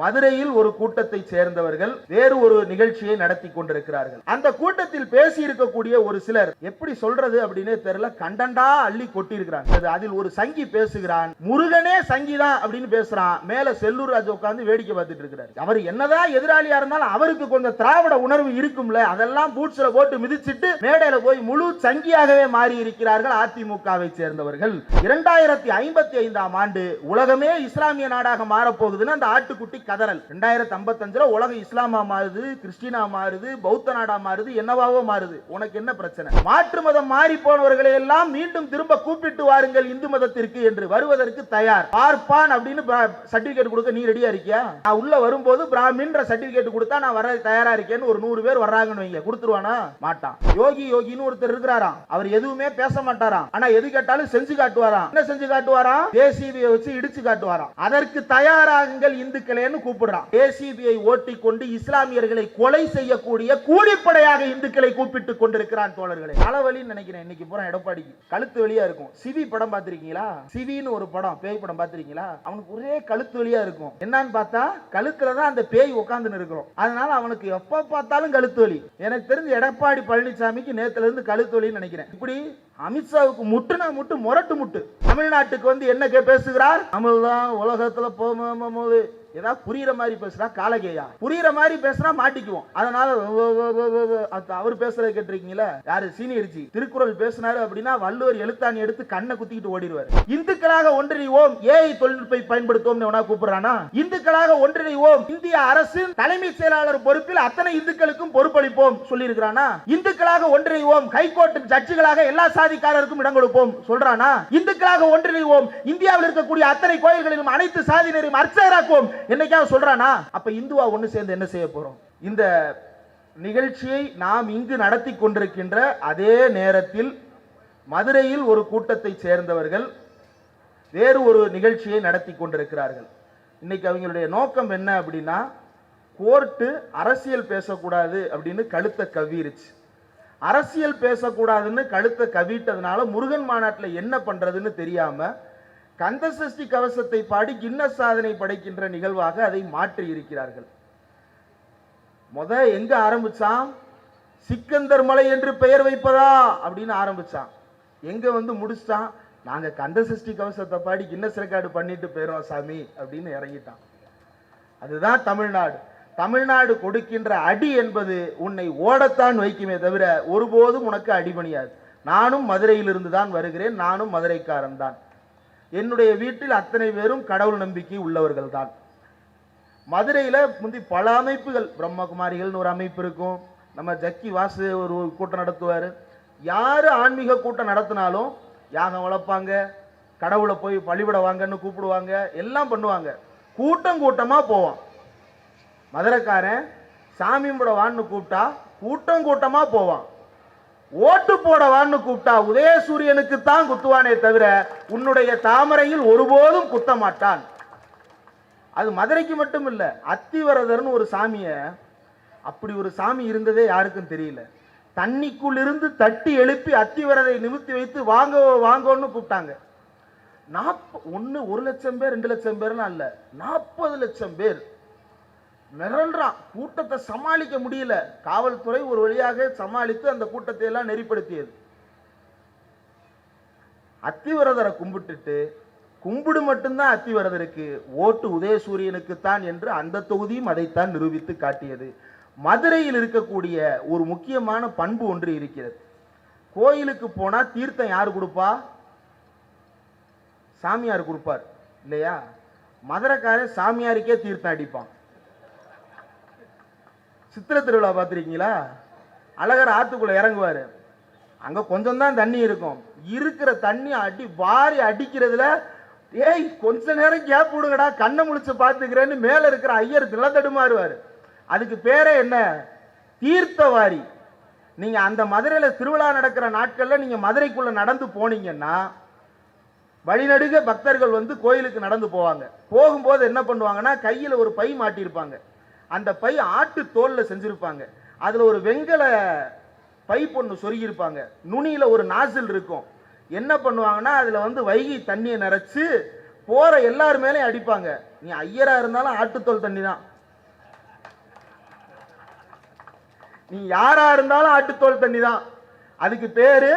மதுரையில் ஒரு கூட்டத்தை சேர்ந்தவர்கள் வேறு ஒரு நிகழ்ச்சியை நடத்தி கொண்டிருக்கிறார்கள். அந்த கூட்டத்தில் பேசி இருக்கக்கூடிய ஒரு சிலர் எப்படி சொல்றது அப்படின்னு தெரியல கண்டண்டா அள்ளி கொட்டி இருக்கிறாங்க அதில் ஒரு சங்கி பேசுகிறான். முருகனே சங்கிதான் அப்படின்னு பேசுறான். மேல செல்லூர் ராஜ் உட்கார்ந்து வேடிக்கை பார்த்துட்டு இருக்கிறார். அவர் என்னதான் எதிராளியா இருந்தாலும் அவருக்கு கொஞ்சம் திராவிட உணர்வு இருக்கும்ல. அதெல்லாம் பூட்ஸ்ல போட்டு மிதிச்சிட்டு மேடையில போய் முழு சங்கியாகவே மாறி இருக்கிறார்கள் அதிமுகவை சேர்ந்தவர்கள். இரண்டாயிரத்தி ஐம்பத்தி ஐந்தாம் ஆண்டு உலகமே இஸ்லாமிய நாடாக மாறப்போகுதுன்னு அந்த ஆட்டுக்குட்டி கதறல். ரெண்டாயிரத்தி ஐம்பத்தஞ்சுல உலகம் இஸ்லாமா மாறுது கிறிஸ்டினா மாறுது பௌத்த நாடா மாறுது என்னவாவோ மாறுது. உனக்கு என்ன பிரச்சனை? மாற்று மதம் மாறி போனவர்களை எல்லாம் மீண்டும் திரும்ப கூப்பிட்டு வாருங்கள் இந்து மதத்திற்கு என்று வருவதற்கு தயார். பார்ப்பான் அப்படின்னு சர்டிபிகேட் கொடுக்க நீ ரெடியா இருக்கியா? நான் உள்ள வரும்போது பிராமின்ற சர்டிபிகேட் கொடுத்தா நான் வர தயாரா இருக்கேன்னு ஒரு நூறு பேர் வர்றாங்கன்னு வைங்க. கொடுத்துருவானா? மாட்டான். யோகி யோகின்னு ஒருத்தர் இருக்கிறாராம். அவர் எதுவுமே பேச மாட்டாராம். ஆனா எது கேட்டாலும் செஞ்சு காட்டுவாராம். என்ன செஞ்சு காட்டுவாராம்? தேசிய வச்சு இடிச்சு காட்டுவாராம். அதற்கு தயாராகுங்கள் இந்துக்களேன்னு என்று கூப்பிடுறான். ஏசிபியை ஓட்டிக்கொண்டு இஸ்லாமியர்களை கொலை செய்யக்கூடிய கூலிப்படையாக இந்துக்களை கூப்பிட்டு கொண்டிருக்கிறான் தோழர்களே. தலைவலின்னு நினைக்கிறேன். இன்னைக்கு பூரா எடப்பாடிக்கு. கழுத்து வழியா இருக்கும். சிவி படம் பார்த்திருக்கீங்களா? சிவின்னு ஒரு படம் பேய் படம் பார்த்திருக்கீங்களா? அவனுக்கு ஒரே கழுத்து வழியா இருக்கும். என்னன்னு பார்த்தா கழுத்துல தான் அந்த பேய் உட்கார்ந்து இருக்கிறோம். அதனால அவனுக்கு எப்ப பார்த்தாலும் கழுத்து வலி. எனக்கு தெரிஞ்சு எடப்பாடி பழனிசாமிக்கு நேத்துல இருந்து கழுத்து வலின்னு நினைக்கிறேன். இப்படி அமித்ஷாவுக்கு முட்டுனா முட்டு முரட்டு முட்டு. தமிழ்நாட்டுக்கு வந்து என்ன பேசுகிறார்? தமிழ் தான் உலகத்துல போகும்போது ஏதாவது புரியுற மாதிரி பேசுறா காலகேயா. புரியுற மாதிரி பேசுனா மாட்டிக்குவோம். அதனால அவர் பேசுறத கேட்டிருக்கீங்களா யாரு? சீனியர்ஜி திருக்குறள் பேசினாரு அப்படின்னா வள்ளுவர் எழுத்தாணி எடுத்து கண்ணை குத்திக்கிட்டு ஓடிடுவார். இந்துக்களாக ஒன்றிணைவோம் ஏஐ தொழில்நுட்பை பயன்படுத்துவோம் எவனா கூப்பிடுறானா இந்துக்களாக ஒன்றிணைவோம் இந்திய அரசு தலைமை செயலாளர் பொறுப்பில் அத்தனை இந்துக்களுக்கும் பொறுப்பு சொல்லி சொல்லியிருக்கிறானா? இந்துக்களாக ஒன்றிணைவோம் ஹைகோர்ட் ஜட்ஜுகளாக எல்லா சாதிக்காரருக்கும் இடம் கொடுப்போம் சொல்றானா? இந்துக்களாக ஒன்றிணைவோம் இந்தியாவில் இருக்கக்கூடிய அத்தனை கோயில்களிலும் அனைத்து சாதியினரையும் அர்ச்சகராக்குவோம் என்னைக்காவது சொல்றானா? அப்ப இந்துவா ஒன்று சேர்ந்து என்ன செய்ய போறோம்? இந்த நிகழ்ச்சியை நாம் இங்கு நடத்தி கொண்டிருக்கின்ற அதே நேரத்தில் மதுரையில் ஒரு கூட்டத்தை சேர்ந்தவர்கள் வேறு ஒரு நிகழ்ச்சியை நடத்தி கொண்டிருக்கிறார்கள். இன்னைக்கு அவங்களுடைய நோக்கம் என்ன அப்படின்னா கோர்ட்டு அரசியல் பேசக்கூடாது அப்படின்னு கழுத்தை கவ்விருச்சு. அரசியல் பேசக்கூடாதுன்னு கழுத்தை கவிட்டதுனால முருகன் மாநாட்டில் என்ன பண்றதுன்னு தெரியாம கந்தசஷ்டி கவசத்தை பாடி கின்னஸ் சாதனை படைக்கின்ற நிகழ்வாக அதை மாற்றி இருக்கிறார்கள். முத எங்க ஆரம்பிச்சான்? சிக்கந்தர் மலை என்று பெயர் வைப்பதா? அப்படின்னு ஆரம்பிச்சான். எங்க வந்து முடிச்சிட்டான் நாங்க கந்தசஷ்டி கவசத்தை பாடி கின்னஸ் ரெக்கார்டு பண்ணிட்டு போயிடும் சாமி அப்படின்னு இறங்கிட்டான். அதுதான் தமிழ்நாடு. தமிழ்நாடு கொடுக்கின்ற அடி என்பது உன்னை ஓடத்தான் வைக்குமே தவிர ஒருபோதும் உனக்கு அடிபணியாது நானும் மதுரையிலிருந்து தான் வருகிறேன். நானும் மதுரைக்காரன் தான். என்னுடைய வீட்டில் அத்தனை பேரும் கடவுள் நம்பிக்கை உள்ளவர்கள் தான். மதுரையில் முந்தி பல அமைப்புகள் பிரம்மகுமாரிகள்னு ஒரு அமைப்பு இருக்கும். நம்ம ஜக்கி வாசு ஒரு கூட்டம் நடத்துவார். யார் ஆன்மீக கூட்டம் நடத்தினாலும் யாகம் வளர்ப்பாங்க கடவுளை போய் பழிவிட வாங்கன்னு கூப்பிடுவாங்க எல்லாம் பண்ணுவாங்க. கூட்டம் கூட்டமாக போவான் மதுரைக்காரன் சாமி வான்னு கூப்பிட்டா கூட்டம் கூட்டமாக போவான். ஓட்டு போட வான்னு கூப்பிட்டா உதயசூரியனுக்கு தான் குத்துவானே தவிர உன்னுடைய தாமரையில் ஒருபோதும் குத்த மாட்டான். அது மதுரைக்கு மட்டும் இல்ல அத்திவரதர்னு ஒரு சாமிய அப்படி ஒரு சாமி இருந்ததே யாருக்கும் தெரியல. தண்ணிக்குள் இருந்து தட்டி எழுப்பி அத்திவரதை நிமித்தி வைத்து வாங்க வாங்கன்னு கூப்பிட்டாங்க. நாற்ப ஒன்று ஒரு லட்சம் பேர் ரெண்டு லட்சம் பேர்லாம் இல்லை நாற்பது லட்சம் பேர். மிரள்றான் கூட்டத்தை சமாளிக்க முடியல. காவல்துறை ஒரு வழியாக சமாளித்து அந்த கூட்டத்தை எல்லாம் நெறிப்படுத்தியது. அத்திவரதரை கும்பிட்டுட்டு கும்பிடு மட்டும்தான் அத்திவரதருக்கு ஓட்டு உதயசூரியனுக்கு தான் என்று அந்த தொகுதியும் அதைத்தான் நிரூபித்து காட்டியது. மதுரையில் இருக்கக்கூடிய ஒரு முக்கியமான பண்பு ஒன்று இருக்கிறது. கோயிலுக்கு போனா தீர்த்தம் யார் கொடுப்பா? சாமியார் கொடுப்பார் இல்லையா? மதுரைக்காரன் சாமியாருக்கே தீர்த்தம் அடிப்பான். சித்திரை திருவிழா பார்த்துருக்கீங்களா? அழகர் ஆற்றுக்குள்ளே இறங்குவார். அங்கே கொஞ்சம் தான் தண்ணி இருக்கும். இருக்கிற தண்ணி அடி வாரி அடிக்கிறதுல ஏய் கொஞ்ச நேரம் கேப் விடுங்கடா கண்ணை முழிச்சு பார்த்துக்கிறேன்னு மேலே இருக்கிற ஐயர் நிலத்தடுமாறுவார் அதுக்கு பேரே என்ன? தீர்த்தவாரி. நீங்கள் அந்த மதுரையில் திருவிழா நடக்கிற நாட்களில் நீங்கள் மதுரைக்குள்ளே நடந்து போனீங்கன்னா வழிநடுக பக்தர்கள் வந்து கோயிலுக்கு நடந்து போவாங்க. போகும்போது என்ன பண்ணுவாங்கன்னா கையில் ஒரு பை மாட்டியிருப்பாங்க. அந்த பை ஆட்டு தோல்ல செஞ்சிருப்பாங்க. அதுல ஒரு வெங்கல பை பொண்ணு சொருகியிருப்பாங்க. நுனியில ஒரு நாசில் இருக்கும். என்ன பண்ணுவாங்கன்னா அதுல வந்து வைகை தண்ணியை நிறைச்சு போற எல்லார் மேலேயும் அடிப்பாங்க. நீ ஐயரா இருந்தாலும் ஆட்டுத்தோல் தண்ணி தான். நீ யாரா இருந்தாலும் ஆட்டுத்தோல் தண்ணி தான். அதுக்கு பேரு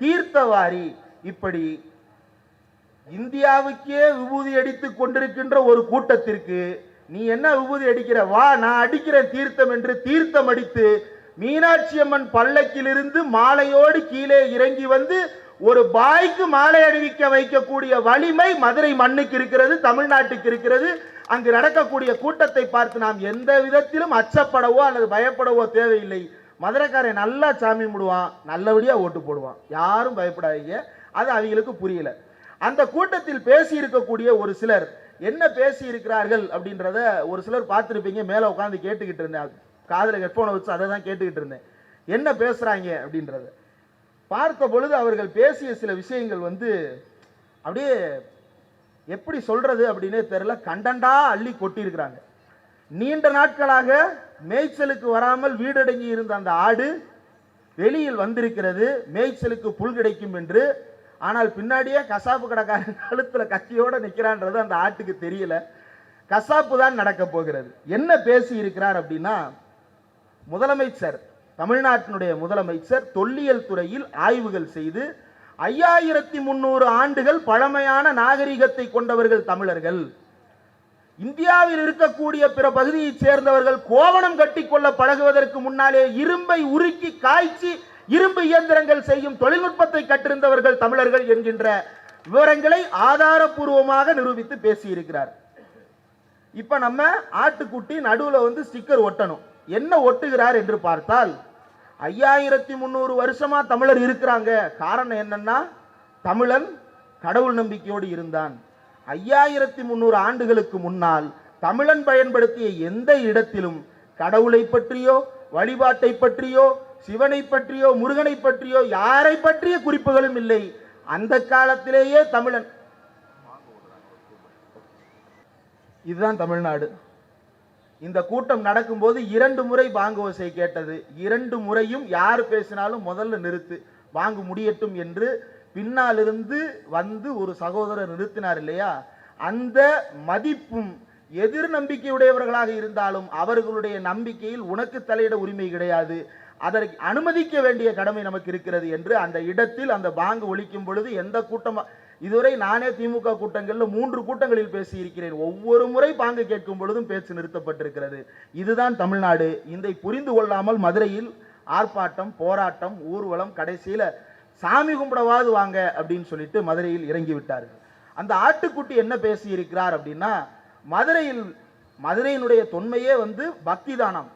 தீர்த்தவாரி. இப்படி இந்தியாவுக்கே விபூதி அடித்து கொண்டிருக்கின்ற ஒரு கூட்டத்திற்கு நீ என்ன விபூதி அடிக்கிற? வா நான் அடிக்கிறேன் தீர்த்தம் என்று தீர்த்தம் அடித்து மீனாட்சி அம்மன் பல்லக்கிலிருந்து மாலையோடு கீழே இறங்கி வந்து ஒரு பாய்க்கு மாலை அணிவிக்க வைக்கக்கூடிய வலிமை மதுரை மண்ணுக்கு இருக்கிறது தமிழ்நாட்டுக்கு இருக்கிறது. அங்கு நடக்கக்கூடிய கூட்டத்தை பார்த்து நாம் எந்த விதத்திலும் அச்சப்படவோ அல்லது பயப்படவோ தேவையில்லை. மதுரைக்காரன் நல்லா சாமி முடுவான் நல்லபடியாக ஓட்டு போடுவான். யாரும் பயப்படாதீங்க. அது அவங்களுக்கு புரியல. அந்த கூட்டத்தில் பேசி இருக்கக்கூடிய ஒரு சிலர் என்ன பேசி இருக்கிறார்கள் அப்படின்றத ஒரு சிலர் பார்த்துருப்பீங்க. மேலே உட்காந்து கேட்டுக்கிட்டு இருந்தேன். காதில் ஹெட்ஃபோனை வச்சு அதை தான் கேட்டுக்கிட்டு இருந்தேன். என்ன பேசுகிறாங்க அப்படின்றத. பார்த்த பொழுது அவர்கள் பேசிய சில விஷயங்கள் வந்து அப்படியே எப்படி சொல்கிறது அப்படின்னே தெரில கண்டண்டா அள்ளி கொட்டியிருக்கிறாங்க. நீண்ட நாட்களாக மேய்ச்சலுக்கு வராமல் வீடடங்கி இருந்த அந்த ஆடு வெளியில் வந்திருக்கிறது. மேய்ச்சலுக்கு புல் கிடைக்கும் என்று ஆனால் பின்னாடியே கசாப்பு கடைக்காரன் கழுத்துல கத்தியோட நிக்கிறான்றது அந்த ஆட்டுக்கு தெரியல. கசாப்பு தான் நடக்க போகிறது. என்ன பேசி இருக்கிறார் அப்படின்னா முதலமைச்சர் தமிழ்நாட்டினுடைய முதலமைச்சர் தொல்லியல் துறையில் ஆய்வுகள் செய்து ஐயாயிரத்தி முன்னூறு ஆண்டுகள் பழமையான நாகரிகத்தை கொண்டவர்கள் தமிழர்கள். இந்தியாவில் இருக்கக்கூடிய பிற பகுதியைச் சேர்ந்தவர்கள் கோவணம் கட்டிக்கொள்ள பழகுவதற்கு முன்னாலே இரும்பை உருக்கி காய்ச்சி இரும்பு இயந்திரங்கள் செய்யும் தொழில்நுட்பத்தை கற்றிருந்தவர்கள் தமிழர்கள் என்கின்ற விவரங்களை ஆதாரபூர்வமாக நிரூபித்து பேசியிருக்கிறார். இப்ப நம்ம ஆட்டுக்குட்டி நடுவுல வந்து ஸ்டிக்கர் ஒட்டணும். என்ன ஒட்டுகிறார் என்று பார்த்தால் ஐயாயிரத்தி முந்நூறு வருஷமா தமிழர் இருக்கிறாங்க. காரணம் என்னன்னா தமிழன் கடவுள் நம்பிக்கையோடு இருந்தான். ஐயாயிரத்தி முந்நூறு ஆண்டுகளுக்கு முன்னால் தமிழன் பயன்படுத்திய எந்த இடத்திலும் கடவுளை பற்றியோ வழிபாட்டை பற்றியோ சிவனை பற்றியோ முருகனை பற்றியோ யாரை பற்றிய குறிப்புகளும் இல்லை. அந்த காலத்திலேயே தமிழன். இதுதான் தமிழ்நாடு. இந்த கூட்டம் நடக்கும்போது இரண்டு முறை பாங்கு ஓசை கேட்டது. இரண்டு முறையும் யார் பேசினாலும் முதல்ல நிறுத்து வாங்கு முடியட்டும் என்று பின்னாலிருந்து வந்து ஒரு சகோதரர் நிறுத்தினார் இல்லையா? அந்த மதிப்பும் எதிர் நம்பிக்கையுடையவர்களாக இருந்தாலும் அவர்களுடைய நம்பிக்கையில் உனக்கு தலையிட உரிமை கிடையாது. அதற்கு அனுமதிக்க வேண்டிய கடமை நமக்கு இருக்கிறது என்று அந்த இடத்தில் அந்த பாங்கு ஒழிக்கும் பொழுது எந்த கூட்டம் இதுவரை நானே திமுக கூட்டங்களில் மூன்று கூட்டங்களில் பேசி இருக்கிறேன் ஒவ்வொரு முறை பாங்கு கேட்கும் பொழுதும் பேச்சு நிறுத்தப்பட்டிருக்கிறது. இதுதான் தமிழ்நாடு. இதை புரிந்து கொள்ளாமல் மதுரையில் ஆர்ப்பாட்டம் போராட்டம் ஊர்வலம் கடைசியில் சாமி கும்பிடவாது வாங்க அப்படின்னு சொல்லிட்டு மதுரையில் இறங்கி விட்டார்கள். அந்த ஆட்டுக்குட்டி என்ன பேசி இருக்கிறார் அப்படின்னா மதுரையில் மதுரையினுடைய தொன்மையே வந்து பக்தி தானம்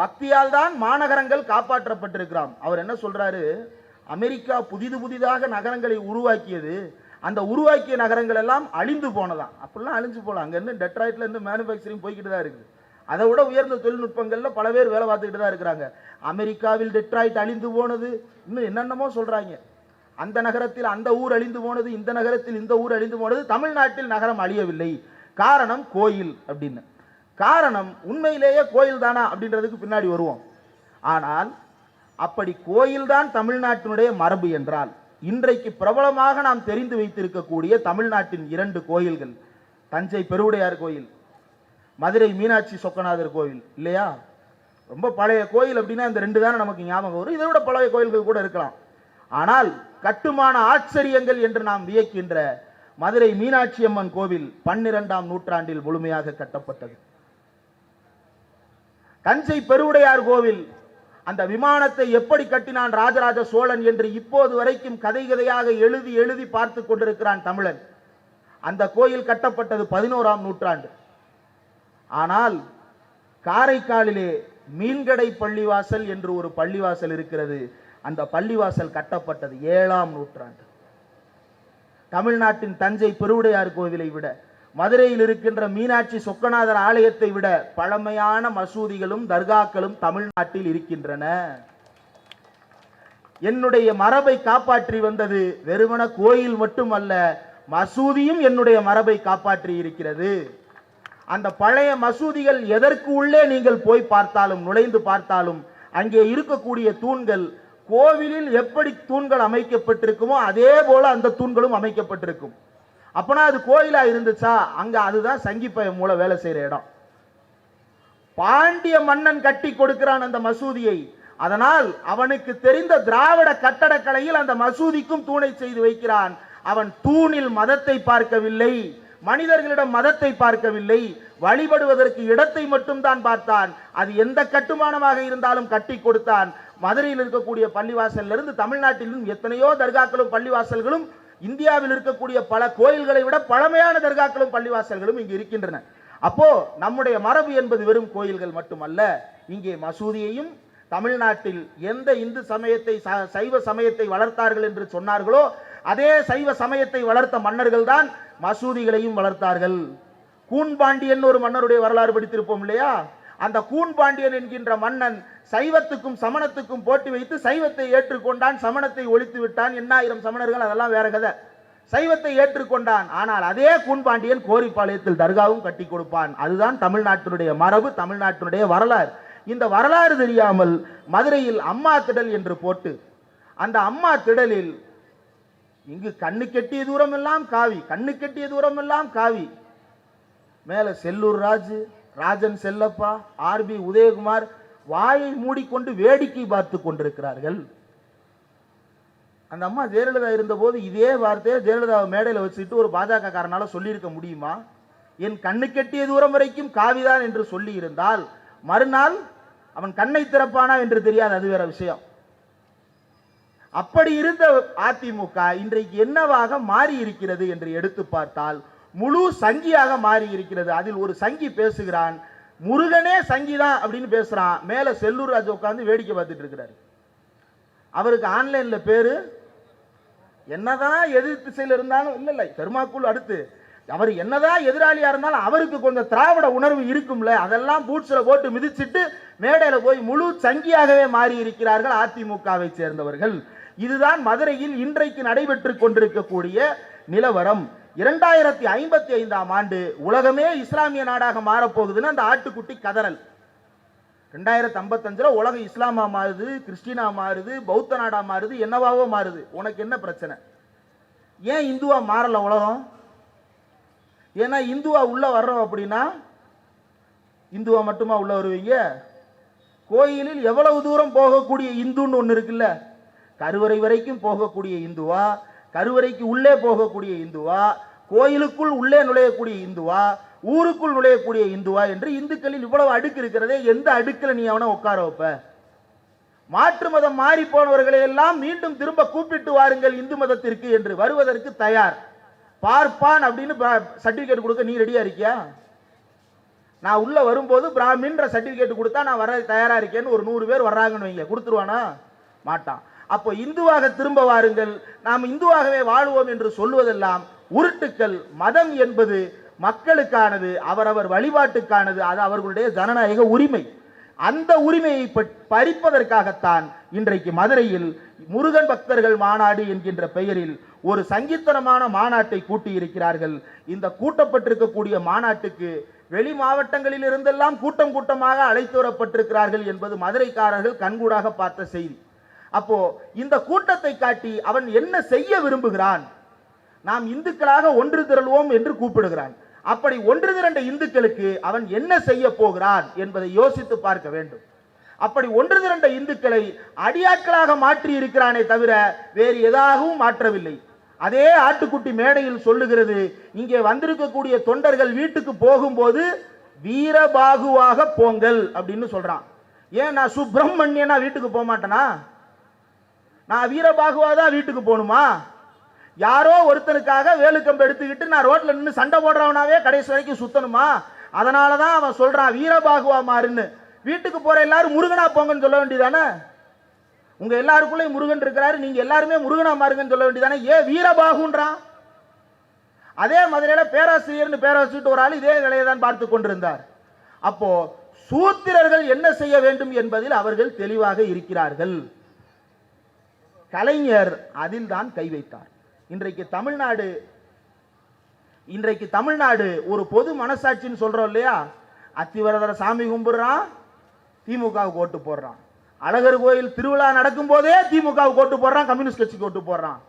பக்தியால் தான் மாநகரங்கள் காப்பாற்றப்பட்டிருக்கிறாம். அவர் என்ன சொல்றாரு? அமெரிக்கா புதிது புதிதாக நகரங்களை உருவாக்கியது அந்த உருவாக்கிய நகரங்கள் எல்லாம் அழிந்து போனதாம். அப்படிலாம் அழிஞ்சு போகலாம். அங்கேருந்து டெட்ராய்ட்ல இருந்து மேனுஃபேக்சரிங் போய்கிட்டு தான் இருக்குது. அதை விட உயர்ந்த தொழில்நுட்பங்களில் பல பேர் வேலை பார்த்துக்கிட்டு தான் இருக்கிறாங்க. அமெரிக்காவில் டெட்ராய்ட் அழிந்து போனது. இன்னும் என்னென்னமோ சொல்கிறாங்க அந்த நகரத்தில் அந்த ஊர் அழிந்து போனது இந்த நகரத்தில் இந்த ஊர் அழிந்து போனது தமிழ்நாட்டில் நகரம் அழியவில்லை. காரணம் கோயில் அப்படின்னு. காரணம் உண்மையிலேயே கோயில் தானா அப்படின்றதுக்கு பின்னாடி வருவோம். ஆனால் அப்படி கோயில்தான் தமிழ்நாட்டினுடைய மரபு என்றால் இன்றைக்கு பிரபலமாக நாம் தெரிந்து வைத்திருக்கக்கூடிய தமிழ்நாட்டின் இரண்டு கோயில்கள் தஞ்சை பெருவுடையார் கோயில் மதுரை மீனாட்சி சொக்கநாதர் கோயில் இல்லையா? ரொம்ப பழைய கோயில் அப்படின்னா இந்த ரெண்டு தானே நமக்கு ஞாபகம் வரும். இதை விட பழைய கோயில்கள் கூட இருக்கலாம். ஆனால் கட்டுமான ஆச்சரியங்கள் என்று நாம் வியக்கின்ற மதுரை மீனாட்சி அம்மன் கோவில் பன்னிரெண்டாம் நூற்றாண்டில் முழுமையாக கட்டப்பட்டது. தஞ்சை பெருவுடையார் கோவில். அந்த விமானத்தை எப்படி கட்டினான் ராஜராஜ சோழன் என்று இப்போது வரைக்கும் கதை கதையாக எழுதி எழுதி பார்த்து கொண்டிருக்கிறான் தமிழன். அந்த கோயில் கட்டப்பட்டது பதினோராம் நூற்றாண்டு. ஆனால் காரைக்காலிலே மீன்கடை பள்ளிவாசல் என்று ஒரு பள்ளிவாசல் இருக்கிறது. அந்த பள்ளிவாசல் கட்டப்பட்டது ஏழாம் நூற்றாண்டு. தமிழ்நாட்டின் தஞ்சை பெருவுடையார் கோவிலை விட மதுரையில் இருக்கின்ற மீனாட்சி சொக்கநாதர் ஆலயத்தை விட பழமையான மசூதிகளும் தர்காக்களும் தமிழ்நாட்டில் இருக்கின்றன. என்னுடைய மரபை காப்பாற்றி வந்தது வெறுமன கோயில் மட்டுமல்ல மசூதியும் என்னுடைய மரபை காப்பாற்றி இருக்கிறது. அந்த பழைய மசூதிகள் எதற்கு உள்ளே நீங்கள் போய் பார்த்தாலும் நுழைந்து பார்த்தாலும் அங்கே இருக்கக்கூடிய தூண்கள் கோவிலில் எப்படி தூண்கள் அமைக்கப்பட்டிருக்குமோ அதே போல அந்த தூண்களும் அமைக்கப்பட்டிருக்கும். அப்போனா அது கோயிலா இருந்துச்சா? அங்கே அதுதான் சங்கிப்பய மூலம் வேலை செய்கிற இடம். பாண்டிய மன்னன் கட்டி கொடுக்கிறான் அந்த மசூதியை. அதனால் அவனுக்கு தெரிந்த திராவிட கட்டடக்கலையில் அந்த மசூதிக்கும் தூணை செய்து வைக்கிறான். அவன் தூணில் மதத்தை பார்க்கவில்லை. மனிதர்களிடம் மதத்தை பார்க்கவில்லை. வழிபடுவதற்கு இடத்தை மட்டும்தான் பார்த்தான். அது எந்த கட்டுமானமாக இருந்தாலும் கட்டி கொடுத்தான். மதுரையில் இருக்கக்கூடிய பள்ளிவாசலிலிருந்து தமிழ்நாட்டிலும் எத்தனையோ தர்காக்களும் பள்ளிவாசல்களும் இந்தியாவில் இருக்கக்கூடிய பல கோயில்களை விட பழமையான தர்காக்களும் பள்ளிவாசல்களும் இங்கு இருக்கின்றன. அப்போ நம்முடைய மரபு என்பது வெறும் கோயில்கள் மட்டுமல்ல இங்கே மசூதியையும் தமிழ்நாட்டில் எந்த இந்து சமயத்தை ச- சைவ சமயத்தை வளர்த்தார்கள் என்று சொன்னார்களோ அதே சைவ சமயத்தை வளர்த்த மன்னர்கள் தான் மசூதிகளையும் வளர்த்தார்கள். கூன்பாண்டியன் ஒரு மன்னருடைய வரலாறு படித்திருப்போம் இல்லையா? அந்த கூன்பாண்டியன் என்கின்ற மன்னன் சைவத்துக்கும் சமணத்துக்கும் போட்டி வைத்து சைவத்தை ஏற்றுக்கொண்டான் சமணத்தை ஒழித்து விட்டான். எண்ணாயிரம் சமணர்கள் அதெல்லாம் வேற கதை. சைவத்தை ஏற்றுக்கொண்டான். ஆனால் அதே கூன்பாண்டியன் கோரிப்பாளையத்தில் தர்காவும் கட்டி கொடுப்பான். அதுதான் தமிழ்நாட்டினுடைய மரபு தமிழ்நாட்டினுடைய வரலாறு. இந்த வரலாறு தெரியாமல் மதுரையில் அம்மா திடல் என்று போட்டு அந்த அம்மா திடலில் இங்கு கண்ணு கெட்டிய தூரம் எல்லாம் காவி கண்ணு கெட்டிய தூரம் எல்லாம் காவி. மேல செல்லூர் ராஜு ராஜன் செல்லப்பா ஆர்பி உதயகுமார் வாயை மூடிக்கொண்டு வேடிக்கை பார்த்து கொண்டிருக்கிறார்கள். அந்த அம்மா ஜெயலலிதா இருந்தபோது இதே வார்த்தையை ஜெயலலிதாவை மேடையில் வச்சுட்டு ஒரு பாஜக காரனால சொல்லியிருக்க முடியுமா? என் கண்ணு கெட்டிய தூரம் வரைக்கும் காவிதான் என்று சொல்லி இருந்தால் மறுநாள் அவன் கண்ணை திறப்பானா என்று தெரியாது அது வேற விஷயம். அப்படி இருந்த அதிமுக இன்றைக்கு என்னவாக மாறி இருக்கிறது என்று எடுத்து பார்த்தால் முழு சங்கியாக மாறி இருக்கிறது அதில் ஒரு சங்கி பேசுகிறான் முருகனே சங்கிதான் அப்படின்னு பேசுறான். மேல செல்லூர் ராஜ் உட்கார்ந்து வேடிக்கை பார்த்துட்டு இருக்கிறாரு. அவருக்கு ஆன்லைன்ல பேரு என்னதான் எதிர் திசையில் இருந்தாலும் இல்லை இல்லை பெருமாக்குள் அடுத்து. அவர் என்னதான் எதிராளியா இருந்தாலும் அவருக்கு கொஞ்சம் திராவிட உணர்வு இருக்கும்ல அதெல்லாம் பூட்ஸ்ல போட்டு மிதிச்சிட்டு மேடையில போய் முழு சங்கியாகவே மாறி இருக்கிறார்கள் அதிமுகவை சேர்ந்தவர்கள். இதுதான் மதுரையில் இன்றைக்கு நடைபெற்று கொண்டிருக்கக்கூடிய நிலவரம். இரண்டாயிரத்தி ஐம்பத்தி ஐந்தாம் ஆண்டு உலகமே இஸ்லாமிய நாடாக மாறப்போகுதுன்னு அந்த ஆட்டுக்குட்டி கதறல். ரெண்டாயிரத்தி ஐம்பத்தஞ்சில் உலகம் இஸ்லாமா மாறுது கிறிஸ்டினா மாறுது பௌத்த நாடா மாறுது என்னவாவோ மாறுது. உனக்கு என்ன பிரச்சனை? ஏன் இந்துவா மாறல உலகம்? ஏன்னா இந்துவா உள்ள வர்றோம் அப்படின்னா இந்துவா மட்டுமா உள்ள வருவீங்க? கோயிலில் எவ்வளவு தூரம் போகக்கூடிய இந்துன்னு ஒன்று இருக்குல்ல? கருவறை வரைக்கும் போகக்கூடிய இந்துவா கருவறைக்கு உள்ளே போகக்கூடிய இந்துவா கோயிலுக்குள் உள்ளே நுழையக்கூடிய இந்துவா ஊருக்குள் நுழையக்கூடிய இந்துவா என்று இந்துக்களில் இவ்வளவு அடுக்கு இருக்கிறதே எந்த அடுக்கில் நீ அவனை உட்கார வைப்ப? மாற்று மதம் மாறி போனவர்களை எல்லாம் மீண்டும் திரும்ப கூப்பிட்டு வாருங்கள் இந்து மதத்திற்கு என்று வருவதற்கு தயார். பார்ப்பான் அப்படின்னு சர்டிபிகேட் கொடுக்க நீ ரெடியா இருக்கியா? நான் உள்ள வரும்போது பிராமின்ற சர்டிபிகேட் கொடுத்தா நான் வர தயாரா இருக்கேன்னு ஒரு நூறு பேர் வர்றாங்கன்னு வைங்க. கொடுத்துருவானா? மாட்டான். அப்போ இந்துவாக திரும்ப வாருங்கள். நாம் இந்துவாகவே வாழுவோம் என்று சொல்லுவதெல்லாம் உருட்டுக்கள். மதம் என்பது மக்களுக்கானது அவரவர் வழிபாட்டுக்கானது அது அவர்களுடைய ஜனநாயக உரிமை. அந்த உரிமையை பறிப்பதற்காகத்தான் இன்றைக்கு மதுரையில் முருகன் பக்தர்கள் மாநாடு என்கின்ற பெயரில் ஒரு சங்கித்தனமான மாநாட்டை கூட்டியிருக்கிறார்கள். இந்த கூட்டப்பட்டிருக்கக்கூடிய மாநாட்டுக்கு வெளி மாவட்டங்களில் இருந்தெல்லாம் கூட்டம் கூட்டமாக அழைத்து வரப்பட்டிருக்கிறார்கள் என்பது மதுரைக்காரர்கள் கண்கூடாக பார்த்த செய்தி. அப்போ இந்த கூட்டத்தை காட்டி அவன் என்ன செய்ய விரும்புகிறான்? நாம் இந்துக்களாக ஒன்று திரள்வோம் என்று கூப்பிடுகிறான். அப்படி ஒன்று திரண்ட இந்துக்களுக்கு அவன் என்ன செய்ய போகிறான் என்பதை யோசித்து பார்க்க வேண்டும். அப்படி ஒன்று திரண்ட இந்துக்களை அடியாட்களாக மாற்றி இருக்கிறானே தவிர வேறு எதாகவும் மாற்றவில்லை. அதே ஆட்டுக்குட்டி மேடையில் சொல்லுகிறது இங்கே வந்திருக்கக்கூடிய தொண்டர்கள் வீட்டுக்கு போகும்போது வீரபாகுவாக போங்கள் அப்படின்னு சொல்றான். ஏன் நான் சுப்பிரமணியனா வீட்டுக்கு போக மாட்டேனா நான் வீரபாகுவா தான் வீட்டுக்கு போகணுமா? யாரோ ஒருத்தனுக்காக வேலுக்கம்பு எடுத்துக்கிட்டு நான் ரோட்டில் நின்று சண்டை போடுறவனாவே கடைசி வரைக்கும் சுத்தணுமா? அதனால தான் அவன் சொல்கிறான் வீரபாகுவா மாறுன்னு. வீட்டுக்கு போகிற எல்லாரும் முருகனா போங்கன்னு சொல்ல வேண்டியதானே? உங்கள் எல்லாருக்குள்ளேயும் முருகன் இருக்கிறாரு நீங்கள் எல்லாருமே முருகனா மாறுங்கன்னு சொல்ல வேண்டியதானே? ஏன் வீரபாகுன்றான். அதே மதுரையில பேராசிரியர்னு பேரை வச்சுட்டு ஒரு ஆள் இதே நிலையை தான் பார்த்து கொண்டிருந்தார். அப்போ சூத்திரர்கள் என்ன செய்ய வேண்டும் என்பதில் அவர்கள் தெளிவாக இருக்கிறார்கள். கலைஞர் அதில் தான் கை வைத்தார். இன்றைக்கு தமிழ்நாடு இன்றைக்கு தமிழ்நாடு ஒரு பொது மனசாட்சின்னு சொல்றோம் இல்லையா? அத்திவரதரை சாமி கும்பிடுறான் திமுகவுக்கு ஓட்டு போடுறான். அழகர் கோயில் திருவிழா நடக்கும் போதே திமுகவுக்கு ஓட்டு போடுறான் கம்யூனிஸ்ட் கட்சிக்கு ஓட்டு போடுறான்.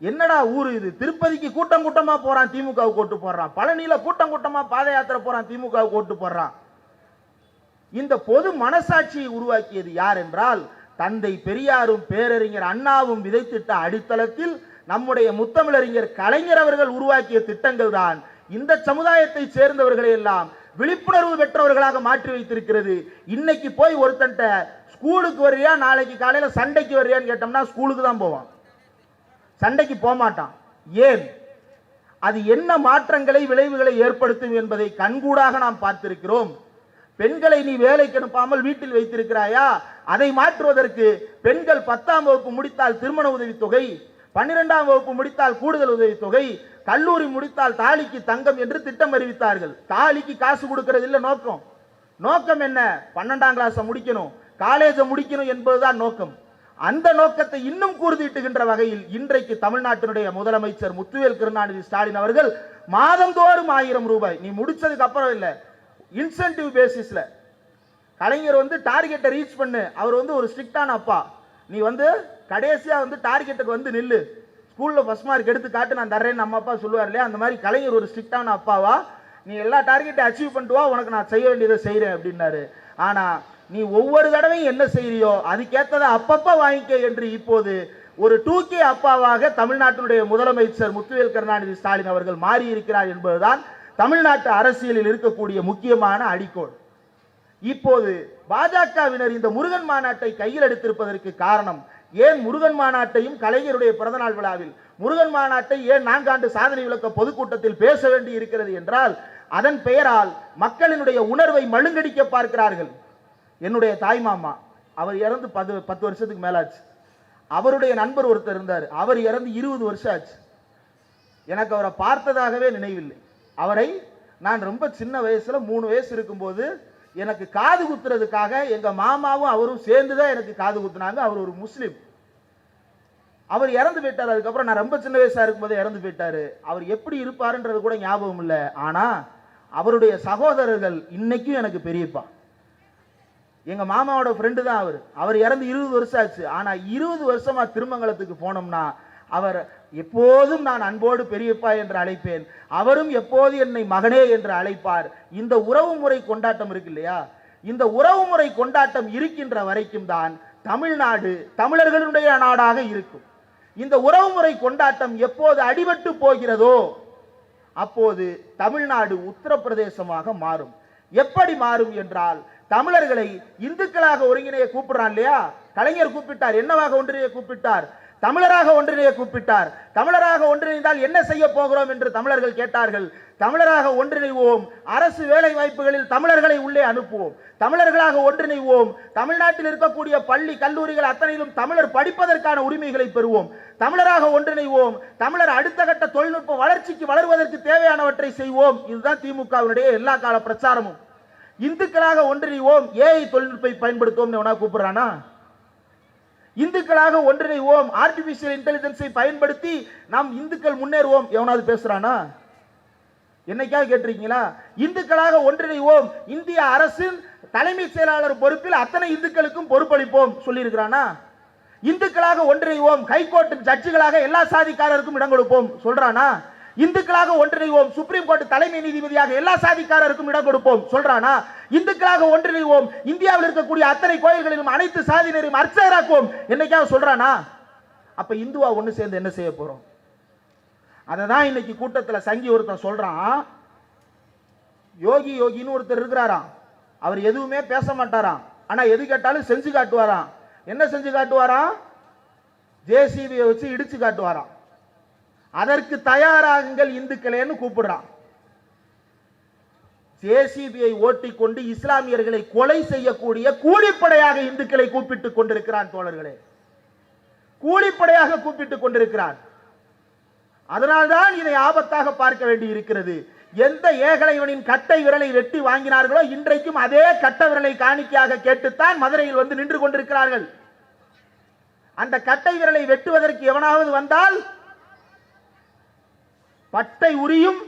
என்னடா ஊர் இது? திருப்பதிக்கு கூட்டம் கூட்டமா போறான் திமுகவுக்கு ஓட்டு போடுறான். பழனியில கூட்டம் கூட்டமா பாத யாத்திரை போறான் திமுகவுக்கு ஓட்டு போடுறான். இந்த பொது மனசாட்சியை உருவாக்கியது யார் என்றால் தந்தை பெரியாரும் பேரறிஞர் அண்ணாவும் விதைத்திட்ட அடித்தளத்தில் நம்முடைய முத்தமிழறிஞர் கலைஞர் அவர்கள் உருவாக்கிய திட்டங்கள் தான் இந்த சமுதாயத்தை சேர்ந்தவர்களை எல்லாம் விழிப்புணர்வு பெற்றவர்களாக மாற்றி வைத்திருக்கிறது. இன்னைக்கு போய் ஒருத்தன்ட்ட ஸ்கூலுக்கு வர்றியா? நாளைக்கு காலையில் சண்டைக்கு வர்றியான்னு கேட்டோம்னா ஸ்கூலுக்கு தான் போவான். சண்டைக்கு போக மாட்டான் ஏன்? அது என்ன மாற்றங்களை விளைவுகளை ஏற்படுத்தும் என்பதை கண்கூடாக நாம் பார்த்திருக்கிறோம். பெண்களை நீ வேலைக்கு அனுப்பாமல் வீட்டில் வைத்திருக்கிறாயா? அதை மாற்றுவதற்கு பெண்கள் பத்தாம் வகுப்பு முடித்தால் திருமண உதவித் தொகை பன்னிரெண்டாம் வகுப்பு முடித்தால் கூடுதல் உதவித்தொகை கல்லூரி முடித்தால் தாலிக்கு தங்கம் என்று திட்டம் அறிவித்தார்கள். தாலிக்கு காசு கொடுக்கறது இல்லை நோக்கம். நோக்கம் என்ன? பன்னெண்டாம் கிளாஸை முடிக்கணும். காலேஜை முடிக்கணும் என்பதுதான் நோக்கம். அந்த நோக்கத்தை இன்னும் கூர்தீட்டுகின்ற வகையில் இன்றைக்கு தமிழ்நாட்டினுடைய முதலமைச்சர் முத்துவேல் கருணாநிதி ஸ்டாலின் அவர்கள் மாதந்தோறும் ஆயிரம் ரூபாய். நீ முடிச்சதுக்கு அப்புறம் இல்லை. இன்சென்டிவ் பேசிஸில் கலைஞர் வந்து டார்கெட்டை ரீச் பண்ணு. அவர் வந்து ஒரு ஸ்ட்ரிக்டான அப்பா. நீ வந்து கடைசியாக வந்து டார்கெட்டுக்கு வந்து நில்லு. ஸ்கூலில் ஃபர்ஸ்ட் மார்க் எடுத்து காட்டு நான் தர்றேன்னு நம்ம அப்பா சொல்லுவார் இல்லையா? அந்த மாதிரி கலைஞர் ஒரு ஸ்ட்ரிக்டான அப்பாவா? நீ எல்லா டார்கெட்டை அச்சீவ் பண்ணிட்டு வா உனக்கு நான் செய்ய வேண்டியதை செய்கிறேன் அப்படின்னாரு. ஆனால் நீ ஒவ்வொரு தடவையும் என்ன செய்கிறியோ அதுக்கேற்றதை அப்பப்போ வாங்கிக்க என்று இப்போது ஒரு டூ கே அப்பாவாக தமிழ்நாட்டினுடைய முதலமைச்சர் முத்துவேல் கருணாநிதி ஸ்டாலின் அவர்கள் மாறி இருக்கிறார் என்பதுதான் தமிழ்நாட்டு அரசியலில் இருக்கக்கூடிய முக்கியமான அடிக்கோள். இப்போது பாஜகவினர் இந்த முருகன் மாநாட்டை கையில் எடுத்திருப்பதற்கு காரணம் ஏன் முருகன் மாநாட்டையும் கலைஞருடைய பிறந்தநாள் விழாவில்? முருகன் மாநாட்டை ஏன் நான்காண்டு சாதனை விளக்க பொதுக்கூட்டத்தில் பேச வேண்டி இருக்கிறது என்றால் அதன் பெயரால் மக்களினுடைய உணர்வை மழுங்கடிக்க பார்க்கிறார்கள். என்னுடைய தாய் மாமா அவர் இறந்து பத்து பத்து வருஷத்துக்கு மேலாச்சு. அவருடைய நண்பர் ஒருத்தர் இருந்தார் அவர் இறந்து இருபது வருஷம் ஆச்சு. எனக்கு அவரை பார்த்ததாகவே நினைவில்லை. அவரை நான் ரொம்ப சின்ன வயசில் மூணு வயசு இருக்கும்போது எனக்கு காது குத்துறதுக்காக எங்கள் மாமாவும் அவரும் சேர்ந்து தான் எனக்கு காது குத்துனாங்க. அவர் ஒரு முஸ்லீம். அவர் இறந்து போயிட்டார். அதுக்கப்புறம் நான் ரொம்ப சின்ன வயசாக இருக்கும்போது இறந்து போயிட்டார். அவர் எப்படி இருப்பாருன்றது கூட ஞாபகம் இல்லை. ஆனால் அவருடைய சகோதரர்கள் இன்னைக்கும் எனக்கு பெரியப்பா. எங்கள் மாமாவோட ஃப்ரெண்டு தான் அவர். அவர் இறந்து இருபது வருஷம் ஆச்சு. ஆனால் இருபது வருஷமாக திருமங்கலத்துக்கு போனோம்னா அவர் எப்போதும் நான் அன்போடு பெரியப்பா என்று அழைப்பேன். அவரும் எப்போது என்னை மகனே என்று அழைப்பார். இந்த உறவு முறை கொண்டாட்டம் இருக்கு இல்லையா? இந்த உறவு முறை கொண்டாட்டம் இருக்கின்ற வரைக்கும் தான் தமிழ்நாடு தமிழர்களுடைய நாடாக இருக்கும். இந்த உறவுமுறை கொண்டாட்டம் எப்போது அடிபட்டு போகிறதோ அப்போது தமிழ்நாடு உத்தரப்பிரதேசமாக மாறும். எப்படி மாறும் என்றால் தமிழர்களை இந்துக்களாக ஒருங்கிணைய கூப்பிடுறான் இல்லையா? கலைஞர் கூப்பிட்டார் என்னவாக ஒன்றிணைய கூப்பிட்டார்? தமிழராக ஒன்றிணைய கூப்பிட்டார். தமிழராக ஒன்றிணைந்தால் என்ன செய்ய போகிறோம் என்று தமிழர்கள் கேட்டார்கள். தமிழராக ஒன்றிணைவோம். அரசு வேலை வாய்ப்புகளில் தமிழர்களை உள்ளே அனுப்புவோம். தமிழர்களாக ஒன்றிணைவோம். தமிழ்நாட்டில் இருக்கக்கூடிய பள்ளி கல்லூரிகள் அத்தனையிலும் தமிழர் படிப்பதற்கான உரிமைகளை பெறுவோம். தமிழராக ஒன்றிணைவோம். தமிழர் அடுத்த கட்ட தொழில்நுட்ப வளர்ச்சிக்கு வளர்வதற்கு தேவையானவற்றை செய்வோம். இதுதான் திமுகவினுடைய எல்லா கால பிரச்சாரமும். இந்துக்களாக ஒன்றிணைவோம். ஏஐ தொழில்நுட்பை பயன்படுத்துவோம் கூப்பிடுறானா? இந்துக்களாக ஒன்றிணைவோம். ஆர்டிபிஷியல் இன்டெலிஜென்ஸை பயன்படுத்தி நாம் இந்துக்கள் முன்னேறுவோம். எவனாவது பேசுறானா? என்னைக்காவது கேட்டிருக்கீங்களா? இந்துக்களாக ஒன்றிணைவோம். இந்திய அரசின் தலைமைச் செயலாளர் பொறுப்பில் அத்தனை இந்துக்களுக்கும் பொறுப்பளிப்போம். சொல்லியிருக்கிறானா? இந்துக்களாக ஒன்றிணைவோம். ஹைகோர்ட் ஜட்ஜுகளாக எல்லா சாதிக்காரருக்கும் இடம் கொடுப்போம். சொல்றானா? இந்துக்களாக ஒன்றிணைவோம். சுப்ரீம் கோர்ட் தலைமை நீதிபதியாக எல்லா சாதிக்காரருக்கும் இடம் கொடுப்போம். சொல்றானா இந்துக்களாக ஒன்றிணைவோம். இந்தியாவில் இருக்கக்கூடிய அத்தனை கோயில்களிலும் அனைத்து சாதியினரையும் அர்ச்சகராக்குவோம். என்னைக்காவது சொல்றானா? அப்ப இந்துவா ஒண்ணு சேர்ந்து என்ன செய்ய போறோம்? அதை தான் இன்னைக்கு கூட்டத்தில் சங்கி ஒருத்தன் சொல்றான். யோகி யோகின்னு ஒருத்தர் இருக்கிறாராம். அவர் எதுவுமே பேச மாட்டாராம். ஆனா எது கேட்டாலும் செஞ்சு காட்டுவாராம். என்ன செஞ்சு காட்டுவாராம்? ஜேசிபியை வச்சு இடிச்சு காட்டுவாராம். அதற்கு தயாராகுங்கள் இந்துக்களேன்னு கூப்பிடுறான். ஜேசிபியை ஓட்டிக்கொண்டு இஸ்லாமியர்களை கொலை செய்யக்கூடிய கூலிப்படையாக இந்துக்களை கூப்பிட்டுக் கொண்டிருக்கிறான் தோழர்களே. கூலிப்படையாக கூப்பிட்டுக் கொண்டிருக்கிறான். அதனால்தான் இதை ஆபத்தாக பார்க்க வேண்டி இருக்கிறது எந்த ஏகலைவனின் கட்டை விரலை வெட்டி வாங்கினார்களோ இன்றைக்கும் அதே கட்ட விரலை காணிக்கையாக கேட்டுத்தான் மதுரையில் வந்து நின்று கொண்டிருக்கிறார்கள். அந்த கட்டை விரலை வெட்டுவதற்கு எவனாவது வந்தால் பட்டை உரியும்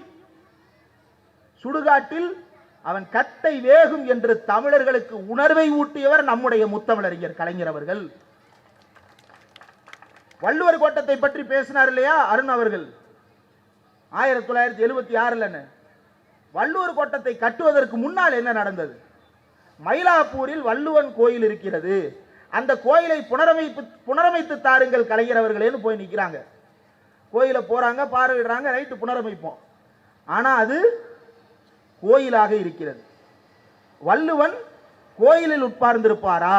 சுடுகாட்டில் அவன் கத்தை வேகும் என்று தமிழர்களுக்கு உணர்வை ஊட்டியவர் நம்முடைய முத்தமிழறிஞர் கலைஞர் அவர்கள். வள்ளுவர் கோட்டத்தை பற்றி பேசினார் இல்லையா அருண் அவர்கள்? ஆயிரத்தி தொள்ளாயிரத்தி எழுபத்தி ஆறுலன்னு வள்ளுவர் கோட்டத்தை கட்டுவதற்கு முன்னால் என்ன நடந்தது? மயிலாப்பூரில் வள்ளுவன் கோயில் இருக்கிறது. அந்த கோயிலை புனரமைப்பு புனரமைத்து தாருங்கள் கலைஞர் அவர்களேன்னு போய் நிற்கிறாங்க கோயிலை போகிறாங்க பார்வையிடுறாங்க ரைட்டு புனரமைப்போம். ஆனால் அது கோயிலாக இருக்கிறது. வள்ளுவன் கோயிலில் உட்கார்ந்திருப்பாரா?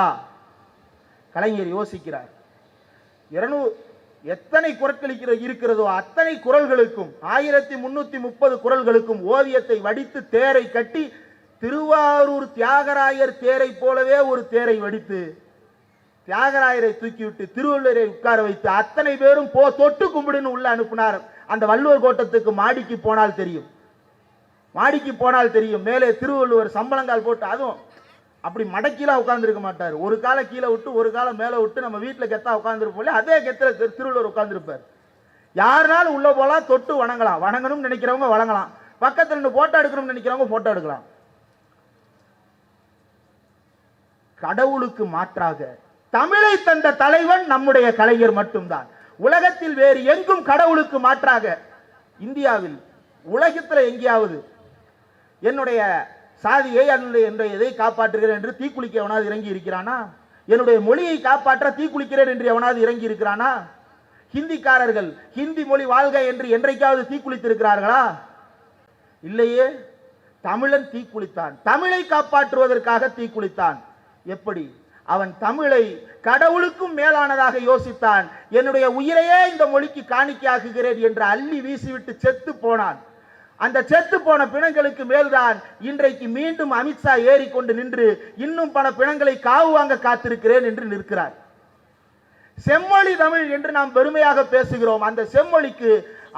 கலைஞர் யோசிக்கிறார். இருநூ எத்தனை குரட்கள் இருக்கிறதோ அத்தனை குரல்களுக்கும் ஆயிரத்தி முன்னூத்தி முப்பது குரல்களுக்கும் ஓவியத்தை வடித்து தேரை கட்டி திருவாரூர் தியாகராயர் தேரை போலவே ஒரு தேரை வடித்து தியாகராயரை தூக்கிவிட்டு திருவள்ளுவரை உட்கார வைத்து அத்தனை பேரும் போ தொட்டு கும்பிடுன்னு உள்ள அனுப்புனார். அந்த வள்ளுவர் கோட்டத்துக்கு மாடிக்கு போனால் தெரியும். மாடிக்கு போனால் தெரியும். மேலே திருவள்ளுவர் சம்பளங்கால் போட்டு அதுவும் அப்படி மடக்கிலாம் உட்காந்துருக்க மாட்டார். ஒரு காலை கீழே விட்டு ஒரு காலை மேலே விட்டு நம்ம வீட்டில் கெத்தா உட்காந்துருப்போம்ல அதே கெத்தில் திருவள்ளுவர் உட்காந்துருப்பார் யாருனாலும் உள்ள போலாம் தொட்டு வணங்கலாம். வணங்கணும்னு நினைக்கிறவங்க வணங்கலாம். பக்கத்தில் நின்று போட்டோ எடுக்கணும்னு நினைக்கிறவங்க போட்டோ எடுக்கலாம். கடவுளுக்கு மாற்றாக தமிழை தந்த தலைவன் நம்முடைய கலைஞர் மட்டும்தான். உலகத்தில் வேறு எங்கும் கடவுளுக்கு மாற்றாக இந்தியாவில் உலகத்தில் எங்கேயாவது என்னுடைய சாதியை அதனுடைய என்னுடைய எதை காப்பாற்றுகிறேன் என்று தீக்குளிக்க எவனாவது இறங்கி இருக்கிறானா? என்னுடைய மொழியை காப்பாற்ற தீக்குளிக்கிறேன் என்று எவனாவது இறங்கி இருக்கிறானா? ஹிந்திக்காரர்கள் ஹிந்தி மொழி வாழ்க என்று என்றைக்காவது தீக்குளித்திருக்கிறார்களா? இல்லையே. தமிழன் தீக்குளித்தான். தமிழை காப்பாற்றுவதற்காக தீக்குளித்தான். எப்படி? அவன் தமிழை கடவுளுக்கும் மேலானதாக யோசித்தான். என்னுடைய உயிரையே இந்த மொழிக்கு காணிக்கையாக்குகிறேன் என்று அள்ளி வீசிவிட்டு செத்து போனான். அந்த செத்து போன பிணங்களுக்கு மேல்தான் இன்றைக்கு மீண்டும் அமித்ஷா ஏறிக்கொண்டு நின்று இன்னும் பல பிணங்களை காவு வாங்க காத்திருக்கிறேன் என்று நிற்கிறார். செம்மொழி தமிழ் என்று நாம் பெருமையாக பேசுகிறோம். அந்த செம்மொழிக்கு